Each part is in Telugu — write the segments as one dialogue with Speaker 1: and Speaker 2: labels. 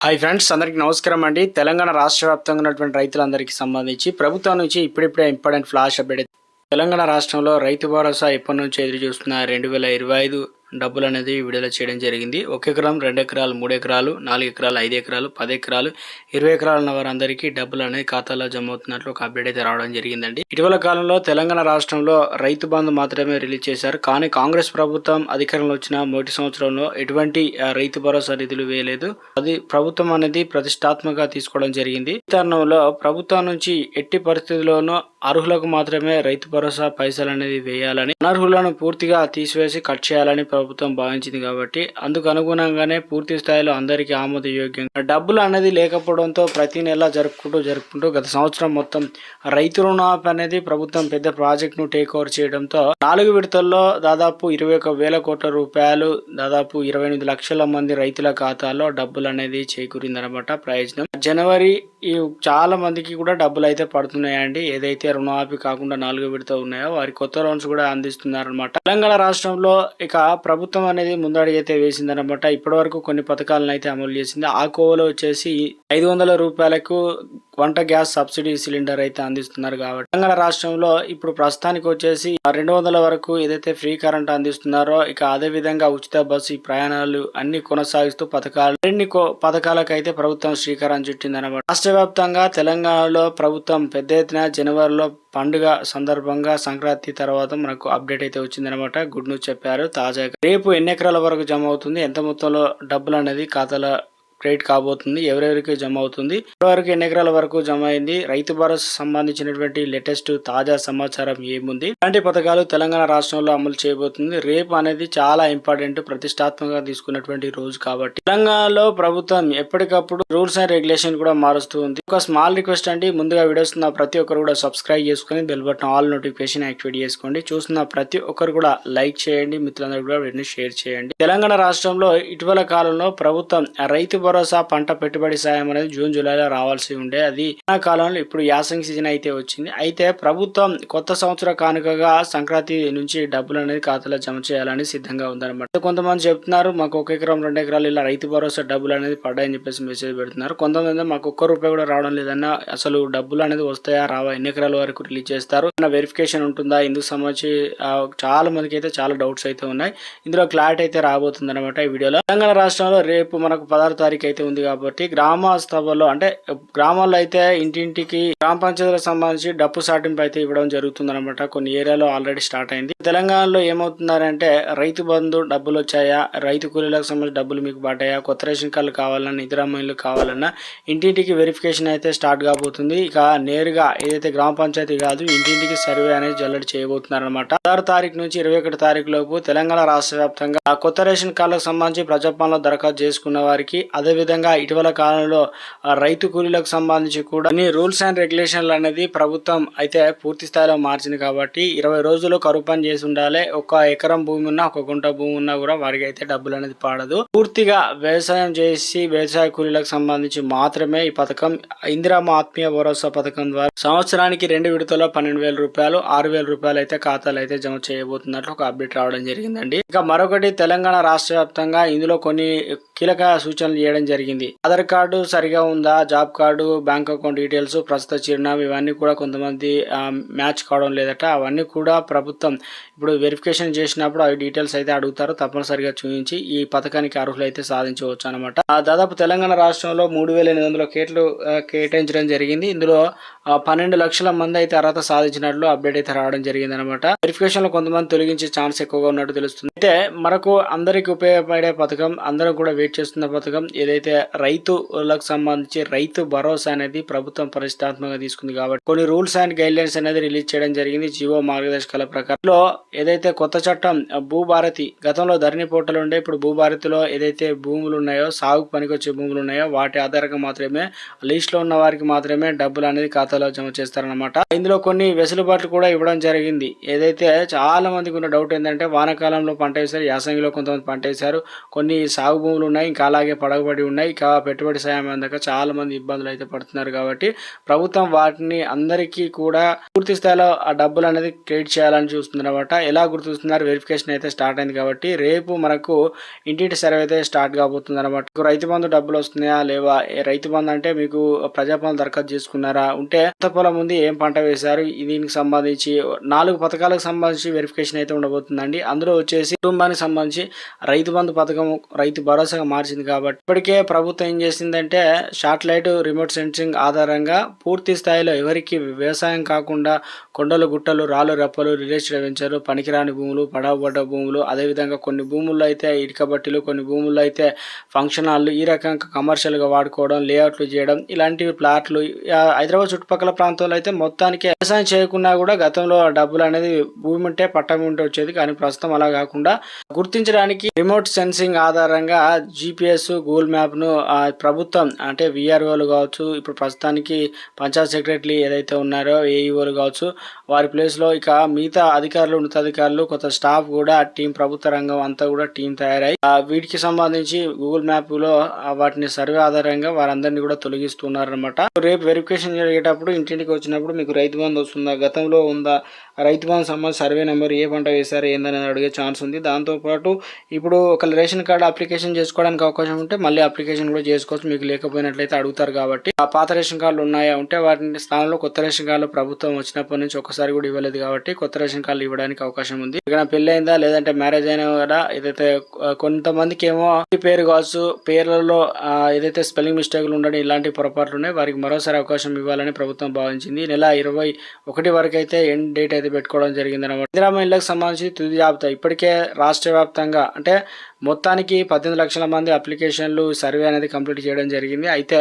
Speaker 1: హాయ్ ఫ్రెండ్స్ అందరికీ నమస్కారం అండి. తెలంగాణ రాష్ట్ర వ్యాప్తంగా ఉన్నటువంటి రైతులందరికీ సంబంధించి ప్రభుత్వం నుంచి ఇప్పుడిప్పుడే ఇంపార్టెంట్ ఫ్లాష్ అప్డేట్ తెలంగాణ రాష్ట్రంలో రైతు భరోసా ఎప్పటి నుంచి ఎదురు చూస్తున్న రెండు వేల ఇరవై ఐదు డబ్బులు అనేది విడుదల చేయడం జరిగింది. ఒక ఎకరం రెండు ఎకరాలు మూడు ఎకరాలు నాలుగు ఎకరాలు ఐదు ఎకరాలు పది ఎకరాలు ఇరవై ఎకరాలు ఉన్న వారందరికీ డబ్బులు అనేది ఖాతాలో జమ అవుతున్నట్లు ఒక అప్డేట్ అయితే రావడం జరిగిందండి. ఇటీవల కాలంలో తెలంగాణ రాష్ట్రంలో రైతు బంధు మాత్రమే రిలీజ్ చేశారు. కానీ కాంగ్రెస్ ప్రభుత్వం అధికారంలో వచ్చిన మొదటి సంవత్సరంలో ఎటువంటి రైతు భరోసా నిధులు వేయలేదు. అది ప్రభుత్వం అనేది ప్రతిష్టాత్మకంగా తీసుకోవడం జరిగింది. ఈ తరుణంలో ప్రభుత్వం నుంచి ఎట్టి పరిస్థితుల్లోనూ అర్హులకు మాత్రమే రైతు భరోసా పైసలు అనేది వేయాలని అనర్హులను పూర్తిగా తీసివేసి కట్ చేయాలని ప్రభుత్వం భావించింది కాబట్టి అందుకు అనుగుణంగానే పూర్తి స్థాయిలో అందరికీ ఆమోదయోగ్యంగా డబ్బులు అనేది లేకపోవడంతో ప్రతి నెల జరుపుకుంటూ జరుపుకుంటూ గత సంవత్సరం మొత్తం రైతు రుణాప్ అనేది ప్రభుత్వం పెద్ద ప్రాజెక్ట్ను టేక్ ఓవర్ చేయడంతో నాలుగు విడతల్లో దాదాపు ఇరవై ఒక వేల కోట్ల రూపాయలు దాదాపు ఇరవై ఎనిమిది లక్షల మంది రైతుల ఖాతాలో డబ్బులు అనేది చేకూరిందనమాట ప్రయోజనం. జనవరి చాలా మందికి కూడా డబ్బులు అయితే పడుతున్నాయండి. ఏదైతే రుణమాఫీ కాకుండా నాలుగు విడత ఉన్నాయో? వారి కొత్త లోన్స్ కూడా అందిస్తున్నారనమాట తెలంగాణ రాష్ట్రంలో ఇక ప్రభుత్వం అనేది ముందడుగైతే వేసిందనమాట ఇప్పటి వరకు కొన్ని పథకాలను అయితే అమలు చేసింది. ఆ కోవలో వచ్చేసి ఐదు వందల రూపాయలకు వంట గ్యాస్ సబ్సిడీ సిలిండర్ అయితే అందిస్తున్నారు కాబట్టి. తెలంగాణ రాష్ట్రంలో ఇప్పుడు ప్రస్తుతానికి వచ్చేసి రెండు వందల వరకు ఏదైతే ఫ్రీ కరెంట్ అందిస్తున్నారో ఇక అదే విధంగా ఉచిత బస్సు ఈ ప్రయాణాలు అన్ని కొనసాగిస్తూ పథకాలు మరిన్ని పథకాలకు అయితే ప్రభుత్వం శ్రీకారం చుట్టిందన్నమాట రాష్ట్ర వ్యాప్తంగా తెలంగాణలో ప్రభుత్వం పెద్ద ఎత్తున జనవరిలో పండుగ సందర్భంగా సంక్రాంతి తర్వాత మనకు అప్డేట్ అయితే వచ్చిందనమాట. గుడ్ న్యూస్ చెప్పారు తాజాగా. రేపు ఎన్ని ఎకరాల వరకు జమ అవుతుంది ఎంత మొత్తంలో డబ్బులు అనేది ఖాతాలో క్రెడిట్ కాబోతుంది ఎవరెవరికి జమ అవుతుంది ఇప్పటివరకు ఎన్ని ఎకరాల వరకు జమ అయింది రైతు భరోసా సంబంధించినటువంటి లేటెస్ట్ తాజా సమాచారం ఏముంది? ఇలాంటి పథకాలు తెలంగాణ రాష్ట్రంలో అమలు చేయబోతుంది. రేపు అనేది చాలా ఇంపార్టెంట్ ప్రతిష్టాత్మకంగా తీసుకున్నటువంటి రోజు కాబట్టి. తెలంగాణలో ప్రభుత్వం ఎప్పటికప్పుడు రూల్స్ అండ్ రెగ్యులేషన్ కూడా మారుస్తూ ఉంది. ఒక స్మాల్ రిక్వెస్ట్ అండి ముందుగా వీడియోస్ ఉన్న ప్రతి ఒక్కరు కూడా సబ్స్క్రైబ్ చేసుకొని bell button all notification activate చేసుకోండి. చూస్తున్న ప్రతి ఒక్కరు కూడా లైక్ చేయండి మిత్రులందరూ కూడా వీటిని షేర్ చేయండి. తెలంగాణ రాష్ట్రంలో ఇటీవల కాలంలో ప్రభుత్వం రైతు భరోసా పంట పెట్టుబడి సాయం అనేది జూన్ జూలైలో రావాల్సి ఉండే. అది కాలంలో ఇప్పుడు యాసంగి సీజన్ అయితే వచ్చింది. అయితే ప్రభుత్వం కొత్త సంవత్సర కానుకగా సంక్రాంతి నుంచి డబ్బులు అనేది ఖాతాలో జమ చేయాలని సిద్ధంగా ఉందన్నమాట. కొంతమంది చెప్తున్నారు మాకు ఒక ఎకరం రెండు ఎకరాలు ఇలా రైతు భరోసా డబ్బులు అనేది పడ్డాయని చెప్పేసి మెసేజ్ పెడుతున్నారు. కొంతమంది మాకు ఒక్క రూపాయి కూడా రావడం లేదన్న అసలు డబ్బులు అనేది వస్తాయా రావా ఎన్ని ఎకరాల వరకు రిలీజ్ చేస్తారు? వెరిఫికేషన్ ఉంటుందా? ఇందుకు సంబంధించి చాలా మందికి అయితే చాలా డౌట్స్ అయితే ఉన్నాయి. ఇందులో క్లారిటీ అయితే రాబోతుంది అనమాట ఈ వీడియోలో. తెలంగాణ రాష్ట్రంలో రేపు మనకు పదహారు తారీఖు అయితే ఉంది కాబట్టి గ్రామ సభలో అంటే గ్రామాల్లో అయితే ఇంటింటికి గ్రామ పంచాయతీలకు సంబంధించి డప్పు సాటింపు అయితే ఇవ్వడం జరుగుతుంది అనమాట కొన్ని ఏరియాలో ఆల్రెడీ స్టార్ట్ అయింది. తెలంగాణలో ఏమవుతున్నారంటే రైతు బంధు డబ్బులు వచ్చాయా? రైతు కూలీలకు సంబంధించి డబ్బులు మీకు పడ్డాయా? కొత్త రేషన్ కార్డులు కావాలన్నా నిద్రామయ్యలు కావాలన్నా ఇంటింటికి వెరిఫికేషన్ అయితే స్టార్ట్ కాబోతుంది. ఇక నేరుగా ఏదైతే గ్రామ పంచాయతీ కాదు ఇంటింటికి సర్వే అనేది జల్లడి చేయబోతున్నారు అనమాట పదహారు తారీఖు నుంచి ఇరవై ఒకటి తారీఖు లోపు తెలంగాణ రాష్ట్ర వ్యాప్తంగా కొత్త రేషన్ కార్డులకు సంబంధించి ప్రజాపాలనలో దరఖాస్తు చేసుకున్న వారికి అదే అదేవిధంగా ఇటీవల కాలంలో రైతు కూలీలకు సంబంధించి కూడా అన్ని రూల్స్ అండ్ రెగ్యులేషన్లు అనేది ప్రభుత్వం అయితే పూర్తి స్థాయిలో మార్చింది కాబట్టి ఇరవై రోజులు కరువు పని చేసి ఉండాలి. ఒక ఎకరం భూమి ఉన్నా ఒక గుంట భూమి ఉన్నా కూడా వారికి అయితే డబ్బులు అనేది పాడదు. పూర్తిగా వ్యవసాయం చేసి వ్యవసాయ కూలీలకు సంబంధించి మాత్రమే ఈ పథకం ఇందిరామ ఆత్మీయ భరోసా పథకం ద్వారా సంవత్సరానికి రెండు విడతలో పన్నెండు వేల రూపాయలు ఆరు వేల రూపాయలు అయితే ఖాతాలు అయితే జమ చేయబోతున్నట్లు ఒక అప్డేట్ రావడం జరిగిందండి. ఇక మరొకటి తెలంగాణ రాష్ట్ర వ్యాప్తంగా ఇందులో కొన్ని కీలక సూచనలు చేయడం జరిగింది. ఆధార్ కార్డు సరిగా ఉందా? Job card bank account details ప్రస్తుత చిరునామా ఇవన్నీ కూడా కొంతమంది మ్యాచ్ కావడం లేదట. అవన్నీ కూడా ప్రభుత్వం ఇప్పుడు వెరిఫికేషన్ చేసినప్పుడు అవి డీటెయిల్స్ అయితే అడుగుతారు. తప్పనిసరిగా చూపించి ఈ పథకానికి అర్హులు అయితే సాధించవచ్చు అనమాట దాదాపు తెలంగాణ రాష్ట్రంలో మూడు వేల ఎనిమిది వందల కేట్లు కేటాయించడం జరిగింది. ఇందులో పన్నెండు లక్షల మంది అయితే అర్హత సాధించినట్లు అప్డేట్ అయితే రావడం జరిగింది అనమాట వెరిఫికేషన్లో కొంతమంది తొలగించే ఛాన్స్ ఎక్కువగా ఉన్నట్టు తెలుస్తుంది. అయితే మనకు అందరికి ఉపయోగపడే పథకం అందరం కూడా వెయిట్ చేస్తున్న పథకం ఏదైతే రైతులకు సంబంధించి రైతు భరోసా అనేది ప్రభుత్వం ప్రతిష్టాత్మకంగా తీసుకుంది కాబట్టి కొన్ని రూల్స్ అండ్ గైడ్లైన్స్ అనేది రిలీజ్ చేయడం జరిగింది జీవో మార్గదర్శకాల ప్రకారంలో ఏదైతే కొత్త చట్టం భూభారతి గతంలో ధరణి పోర్టల్ ఉండే ఇప్పుడు భూభారతిలో ఏదైతే భూములు ఉన్నాయో సాగు పనికొచ్చే భూములు ఉన్నాయో వాటి ఆధారంగా మాత్రమే లిస్ట్లో ఉన్న వారికి మాత్రమే డబ్బులు అనేది ఖాతాలో జమ చేస్తారనమాట ఇందులో కొన్ని వెసులుబాట్లు కూడా ఇవ్వడం జరిగింది. ఏదైతే చాలా మందికి ఉన్న డౌట్ ఏంటంటే వానాకాలంలో పంట వేశారు యాసంగిలో కొంతమంది పంట వేశారు కొన్ని సాగు భూములు ఉన్నాయి ఇంకా అలాగే పడగబడి పడి ఉన్నాయి. ఇక పెట్టుబడి సాయం అందక చాలా మంది ఇబ్బందులు అయితే పడుతున్నారు కాబట్టి ప్రభుత్వం వాటిని అందరికీ కూడా పూర్తి స్థాయిలో ఆ డబ్బులు అనేది క్రెడిట్ చేయాలని చూస్తున్నారు అనమాట ఎలా గుర్తిస్తున్నారు? వెరిఫికేషన్ అయితే స్టార్ట్ అయింది కాబట్టి రేపు మనకు ఇంటింటి సర్వే అయితే స్టార్ట్ కాబోతుంది అనమాట రైతు బంధు డబ్బులు వస్తున్నాయా? లేవా? రైతు బంధు అంటే మీకు ప్రజాపాలన దరఖాస్తు చేసుకున్నారా? ఉంటే కొత్త పొలం ఉంది. ఏం పంట వేశారు? దీనికి సంబంధించి నాలుగు పథకాలకు సంబంధించి వెరిఫికేషన్ అయితే ఉండబోతుందండి. అందులో వచ్చేసి కుటుంబానికి సంబంధించి రైతు బంధు పథకం రైతు భరోసాగా మార్చింది కాబట్టి ఇప్పటికే ప్రభుత్వం ఏం చేసిందంటే శాటిలైట్ రిమోట్ సెన్సింగ్ ఆధారంగా పూర్తి స్థాయిలో ఎవరికి వ్యవసాయం కాకుండా కొండలు గుట్టలు రాళ్ళు రెప్పలు రిలేటెడ్ వెంచర్లు పనికిరాని భూములు పడవబడ్డ భూములు అదేవిధంగా కొన్ని భూముల్లో అయితే ఇటుక బట్టీలు కొన్ని భూముల్లో అయితే ఫంక్షన్ హాల్లు ఈ రకంగా కమర్షియల్గా వాడుకోవడం లేఅవుట్లు చేయడం ఇలాంటివి ప్లాట్లు. హైదరాబాద్ చుట్టుపక్కల ప్రాంతంలో అయితే మొత్తానికి వ్యవసాయం చేయకుండా కూడా గతంలో డబ్బులు అనేది భూమి ఉంటే పట్టం ఉంటే వచ్చేది. కానీ ప్రస్తుతం అలా కాకుండా గుర్తించడానికి రిమోట్ సెన్సింగ్ ఆధారంగా జిపిఎస్ గూగుల్ గూగుల్ మ్యాప్ను ఆ, ప్రభుత్వం అంటే విఆర్ఓలు కావచ్చు ఇప్పుడు ప్రస్తుతానికి పంచాయత్ సెక్రటరీ ఏదైతే ఉన్నారో ఏఈఓలు కావచ్చు వారి ప్లేస్లో ఇక మిగతా అధికారులు ఉన్నతాధికారులు కొత్త స్టాఫ్ కూడా టీం ప్రభుత్వ రంగం అంతా కూడా టీం తయారై ఆ, వీటికి సంబంధించి గూగుల్ మ్యాప్లో వాటిని సర్వే ఆధారంగా వారందరినీ కూడా తొలగిస్తున్నారనమాట రేపు వెరిఫికేషన్ జరిగేటప్పుడు ఇంటింటికి వచ్చినప్పుడు మీకు రైతు బంధు వస్తుందా గతంలో ఉందా రైతు బంధు సంబంధించి సర్వే నెంబర్ ఏ పంట వేశారు ఏందనేది అడిగే ఛాన్స్ ఉంది. దాంతో పాటు ఇప్పుడు ఒక రేషన్ కార్డు అప్లికేషన్ చేసుకోవడానికి అవకాశం ఉంటే మళ్ళీ అప్లికేషన్ కూడా చేసుకోవచ్చు. మీకు లేకపోయినట్లయితే అడుగుతారు కాబట్టి. ఆ పాత రేషన్ కార్డులు ఉన్నాయా ఉంటే వాటిని స్థానంలో కొత్త రేషన్ కార్డులు ప్రభుత్వం వచ్చినప్పటి నుంచి ఒక్కసారి కూడా ఇవ్వలేదు కాబట్టి కొత్త రేషన్ కార్డులు ఇవ్వడానికి అవకాశం ఉంది. ఇక్కడ పెళ్ళి అయిందా లేదంటే మ్యారేజ్ అయినా కూడా ఏదైతే కొంతమందికి ఏమో పేరు కావచ్చు పేర్లలో ఏదైతే స్పెల్లింగ్ మిస్టేక్లు ఉండడం ఇలాంటి పొరపాట్లు ఉన్నాయి వారికి మరోసారి అవకాశం ఇవ్వాలని ప్రభుత్వం భావించింది. నెల ఇరవై ఒకటి వరకు అయితే ఎండ్ డేట్ అయితే పెట్టుకోవడం జరిగింది అనమాట ఇందిరా సంబంధించి తుది జాబితా ఇప్పటికే రాష్ట్ర వ్యాప్తంగా అంటే మొత్తానికి పద్దెనిమిది లక్షల మంది అప్లికేషన్లు సర్వే అనేది కంప్లీట్ చేయడం జరిగింది. అయితే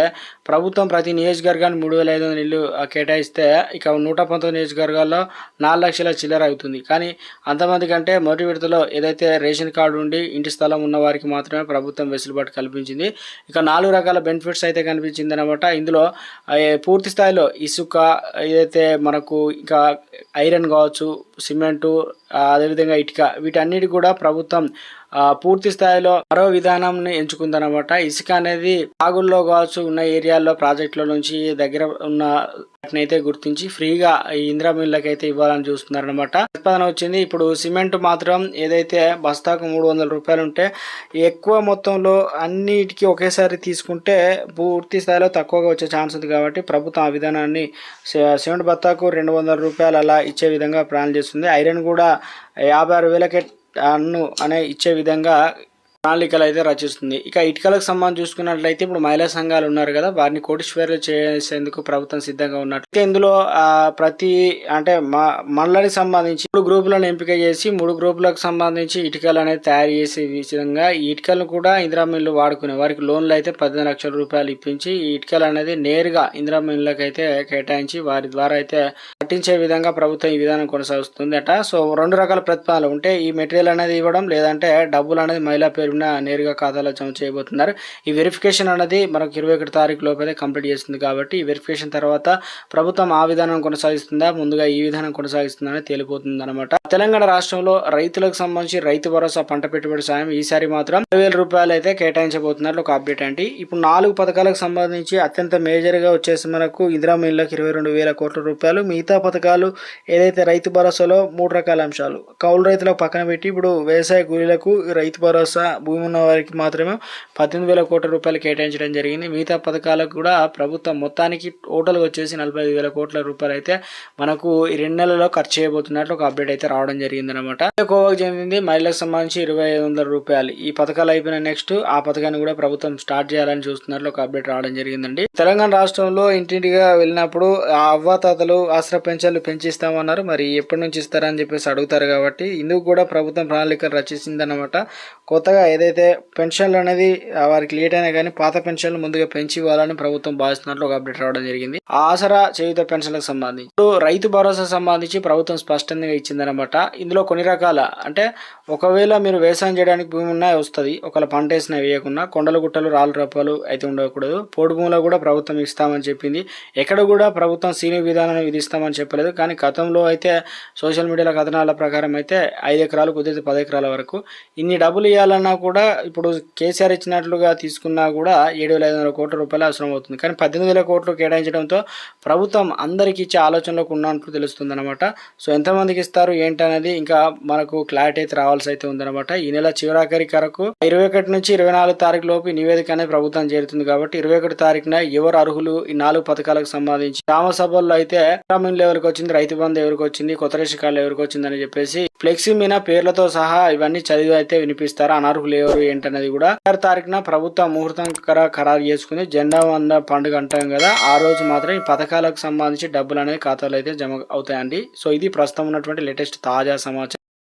Speaker 1: ప్రభుత్వం ప్రతి నియోజకవర్గాన్ని మూడు వేల ఐదు వందల ఇల్లు కేటాయిస్తే ఇక నూట పంతొమ్మిది నియోజకవర్గాల్లో నాలుగు లక్షల చిల్లర అవుతుంది. కానీ అంతమంది కంటే మొదటి విడతలో ఏదైతే రేషన్ కార్డు ఉండి ఇంటి స్థలం ఉన్న వారికి మాత్రమే ప్రభుత్వం వెసులుబాటు కల్పించింది. ఇక నాలుగు రకాల బెనిఫిట్స్ అయితే కనిపించింది అనమాట ఇందులో పూర్తి స్థాయిలో ఇసుక ఏదైతే మనకు ఇంకా ఐరన్ కావచ్చు సిమెంటు అదేవిధంగా ఇటుక వీటన్నిటి కూడా ప్రభుత్వం పూర్తి స్థాయిలో మరో విధానంని ఎంచుకుందనమాట. ఇసుక అనేది సాగుల్లో కావచ్చు ఉన్న ఏరియాల్లో ప్రాజెక్టుల నుంచి దగ్గర ఉన్న వాటిని అయితే గుర్తించి ఫ్రీగా ఈ ఇందిరా అయితే ఇవ్వాలని చూస్తున్నారనమాట. ప్రతిపాదన వచ్చింది. ఇప్పుడు సిమెంట్ మాత్రం ఏదైతే బస్తాకు మూడు వందల రూపాయలు ఉంటే ఎక్కువ మొత్తంలో అన్నిటికీ ఒకేసారి తీసుకుంటే పూర్తి స్థాయిలో తక్కువగా వచ్చే ఛాన్స్ ఉంది కాబట్టి ప్రభుత్వం ఆ విధానాన్ని సిమెంట్ బస్తాకు రెండు వందల రూపాయలు అలా ఇచ్చే విధంగా ప్లాన్ చేస్తుంది. ఐరన్ కూడా యాభై ఆరు వేలకే టన్ను అనే ఇచ్చే విధంగా ప్రణాళికలు అయితే రచిస్తుంది. ఇక ఇటుకలకు సంబంధించి చూసుకున్నట్లయితే ఇప్పుడు మహిళా సంఘాలు ఉన్నారు కదా వారిని కోటీశ్వర్లు చేసేందుకు ప్రభుత్వం సిద్ధంగా ఉన్నట్టు. ఇందులో ఆ, ప్రతి అంటే మా మండలానికి సంబంధించి మూడు గ్రూపులను ఎంపిక చేసి మూడు గ్రూపులకు సంబంధించి ఇటుకలు అనేది తయారు చేసే విధంగా ఈ ఇటుకలను కూడా ఇందిరా మిల్లు వాడుకునే వారికి లోన్లు అయితే పద్దెనిమిది లక్షల రూపాయలు ఇప్పించి ఈ ఇటుకలు అనేది నేరుగా ఇందిరా మిల్లులకు అయితే కేటాయించి వారి ద్వారా అయితే పట్టించే విధంగా ప్రభుత్వం ఈ విధానం కొనసాగుతుంది అట సో రెండు రకాల ప్రతిపాదనలు. ఉంటే ఈ మెటీరియల్ అనేది ఇవ్వడం లేదంటే డబ్బులు అనేది మహిళా పేరున నేరుగా ఖాతాలో జమ చేయబోతున్నారు. ఈ వెరిఫికేషన్ అనేది మనకు ఇరవై ఒకటి తారీఖు లోపలే కంప్లీట్ చేస్తుంది కాబట్టి ఈ వెరిఫికేషన్ తర్వాత ప్రభుత్వం ఆ విధానం కొనసాగిస్తుందా ముందుగా ఈ విధానం కొనసాగిస్తుందా అని తేలిపోతుంది అనమాట తెలంగాణ రాష్ట్రంలో రైతులకు సంబంధించి రైతు భరోసా పంట పెట్టుబడి సాయం ఈసారి మాత్రం ఇరవై వేల రూపాయలు అయితే కేటాయించబోతున్నట్లు ఒక అప్డేట్ అండి ఇప్పుడు నాలుగు పథకాలకు సంబంధించి అత్యంత మేజర్గా వచ్చేసి మనకు ఇందిరా మిల్లకి ఇరవై రెండు వేల కోట్ల రూపాయలు మిగతా పథకాలు ఏదైతే రైతు భరోసాలో మూడు రకాల అంశాలు. కౌలు రైతులకు పక్కన పెట్టి ఇప్పుడు వ్యవసాయ కూలీలకు రైతు భరోసా భూమి ఉన్న వారికి మాత్రమే పద్దెనిమిది వేల కోట్ల రూపాయలు కేటాయించడం జరిగింది. మిగతా పథకాలకు కూడా ప్రభుత్వం మొత్తానికి టోటల్ వచ్చేసి నలభై ఐదు వేల కోట్ల రూపాయలు అయితే మనకు ఈ రెండు నెలల్లో ఖర్చు చేయబోతున్నట్లు ఒక అప్డేట్ అయితే రావడం జరిగింది అనమాట కోవాకు చెందింది మహిళలకు సంబంధించి ఇరవై ఐదు వందల రూపాయలు. ఈ పథకాలు అయిపోయిన నెక్స్ట్ ఆ పథకాన్ని కూడా ప్రభుత్వం స్టార్ట్ చేయాలని చూస్తున్నట్లు ఒక అప్డేట్ రావడం జరిగిందండి. తెలంగాణ రాష్ట్రంలో ఇంటింటిగా వెళ్ళినప్పుడు ఆ అవ్వాతాతలు ఆశ్ర పెంచాలు పెంచిస్తామన్నారు. మరి ఎప్పటి నుంచి ఇస్తారని చెప్పేసి అడుగుతారు కాబట్టి ఇందుకు కూడా ప్రభుత్వం ప్రణాళికలు రచించిందన్నమాట కొత్తగా ఏదైతే పెన్షన్లు అనేది వారికి లేట్ అయినా కానీ పాత పెన్షన్లు ముందుగా పెంచి ఇవ్వాలని ప్రభుత్వం భావిస్తున్నట్లు ఒక అప్డేట్ రావడం జరిగింది. ఆసరా చేయుత పెన్షన్లకు సంబంధించి. ఇప్పుడు రైతు భరోసా సంబంధించి ప్రభుత్వం స్పష్టంగా ఇచ్చిందనమాట ఇందులో కొన్ని రకాల అంటే ఒకవేళ మీరు వ్యవసాయం చేయడానికి భూమి ఉన్నా వస్తుంది. ఒకవేళ పంట వేసినా వేయకుండా కొండలు గుట్టలు రాళ్ళు రప్పాలు అయితే ఉండకూడదు. పోడు భూములో కూడా ప్రభుత్వం ఇస్తామని చెప్పింది. ఎక్కడ కూడా ప్రభుత్వం సీనియర్ విధానాన్ని విధిస్తామని చెప్పలేదు. కానీ గతంలో అయితే సోషల్ మీడియాల కథనాల ప్రకారం అయితే ఐదు ఎకరాలు కుదిరితే పది ఎకరాల వరకు. ఇన్ని డబ్బులు ఇవ్వాలన్నా కూడా ఇప్పుడు కేసీఆర్ ఇచ్చినట్లుగా తీసుకున్నా కూడా ఏడు వేల ఐదు వందల కోట్ల రూపాయలు అవసరం అవుతుంది. కానీ పద్దెనిమిది వేల కోట్లు కేటాయించడంతో ప్రభుత్వం అందరికీ ఇచ్చే ఆలోచనలోకి ఉన్నట్లు తెలుస్తుంది అనమాట సో ఎంతమందికి ఇస్తారు ఏంటనేది ఇంకా మనకు క్లారిటీ అయితే రావాల్సి అయితే ఉందన్నమాట. ఈ నెల చివరాఖరి కరకు ఇరవై ఒకటి నుంచి ఇరవై నాలుగు తారీఖు లోపు నివేదిక అనేది ప్రభుత్వం చేరుతుంది కాబట్టి ఇరవై ఒకటి తారీఖున ఎవరు అర్హులు ఈ నాలుగు పథకాలకు సంబంధించి? గ్రామ సభల్లో అయితే గ్రామీణ లెవెల్కి వచ్చింది రైతు బంధు ఎవరికి వచ్చింది కొత్త రేషన్ కార్డు ఎవరికి వచ్చింది అని చెప్పేసి ఫ్లెక్సీ మీద పేర్లతో సహా ఇవన్నీ చదివి అయితే వినిపిస్తారు? అనర్హులు ఎవరు ఏంటనేది కూడా ఆరు తారీఖున ప్రభుత్వ ముహూర్తం ఖరారు చేసుకుని జెండా వంద పండుగ అంటాం కదా ఆ రోజు మాత్రం ఈ పథకాలకు సంబంధించి డబ్బులు అనేది ఖాతాలో అయితే జమ అవుతాయండి. సో ఇది ప్రస్తుతం ఉన్నటువంటి లేటెస్ట్ తాజా సమాచారం.